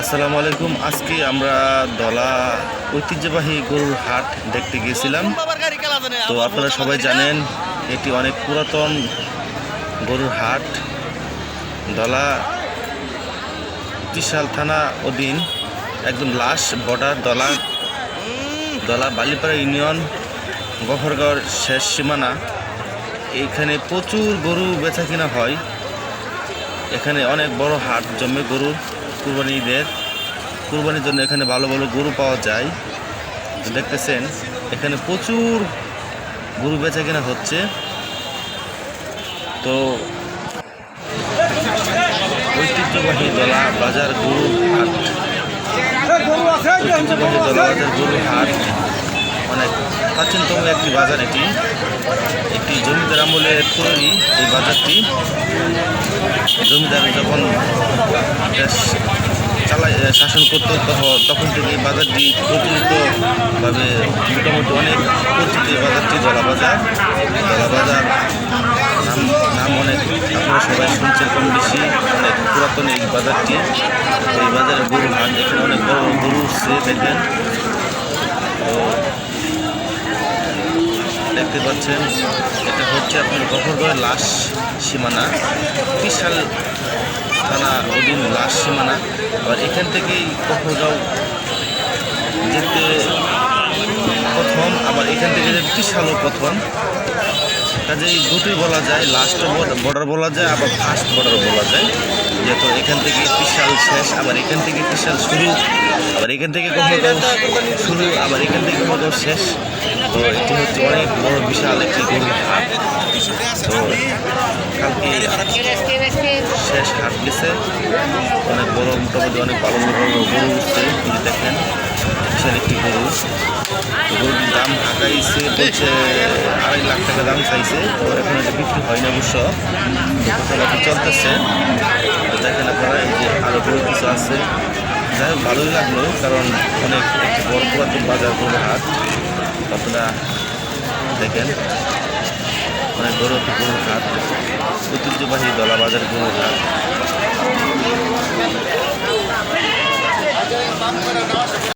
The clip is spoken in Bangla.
আসসালামু আলাইকুম। আজকে আমরা দলা ঐতিহ্যবাহী গরুর হাট দেখতে গিয়েছিলাম। তো আপনারা সবাই জানেন, এটি অনেক পুরাতন গরুর হাট। দলা বিশাল থানা অধীন, একদম লাস্ট বর্ডার দলা দলা বালিপাড়া ইউনিয়ন, গফরগাঁওর শেষ সীমানা। এইখানে প্রচুর গরু বেচা কিনা হয়। এখানে অনেক বড় হাট জমে গরুর। কুরবানি ঈদের কুরবানির জন্য এখানে ভালো ভালো গরু পাওয়া যায়। দেখতেছেন এখানে প্রচুর গরু বেচা কেনা হচ্ছে। তো ঐতিহ্যবাহী দলা বাজার গরু হাট। ঐতিহ্যবাহী দলা বাজার গরু হাট। অনেক প্রাচীনতম একটি বাজার এটি। একটি জমিদার আমলের তৈরি এই বাজারটি। জমিদার যখন চালায় শাসন করতো তখন থেকে এই বাজারটি প্রচলিতভাবে মোটামুটি অনেক পরিচিত এই বাজারটি দলা বাজার নাম নাম অনেক আপনারা সবাই শুনছেন কম বেশি, অনেক পুরাতন এই বাজারটি। এই বাজারে গরু হাট, এখানে অনেক বড় গরু সে দেখেন। দেখতে পাচ্ছেন, এটা হচ্ছে আপনার গফরগড়ের লাশ সীমানা, বিশাল থানা অধীন লাশ সীমানা। আর এখান থেকেই গফরগাঁও যেতে প্রথম, আবার এখান থেকে যেতে বিশালও প্রথম। কাজেই দুটোই বলা যায়। লাস্ট বর্ডার বলা যায়, আবার ফার্স্ট বর্ডার বলা যায়। যেহেতু এখান থেকে বিশাল শেষ, আবার এখান থেকে বিশাল শুরু, আবার এখান থেকে কখনো শুরু, আবার এখান থেকে কখনো শেষ। তো এটি হচ্ছে অনেক বড় বিশাল একটি গরুর হাট। তো কালকে শেষ হাট গেছে। অনেক বড়, মোটামুটি অনেক বড় গরু উঠছে। যে দেখেন, বিশাল একটি গরু। গরুটির দাম ঢাকাইছে বলছে আড়াই লাখ টাকা দাম চাইছে। তো এখন এটা বিক্রি হয় না অবশ্য। চলতেছে। দেখেন আপনারা, এই যে আরও গরু কিছু আছে। যাই হোক, ভালোই লাগল, কারণ অনেক বড় পুরাতন বাজার গরু হাট। আপনারা দেখেন, অনেক বড় গরুর হাট। ঐতিহ্যবাহী দলা বাজার গরুর হাট।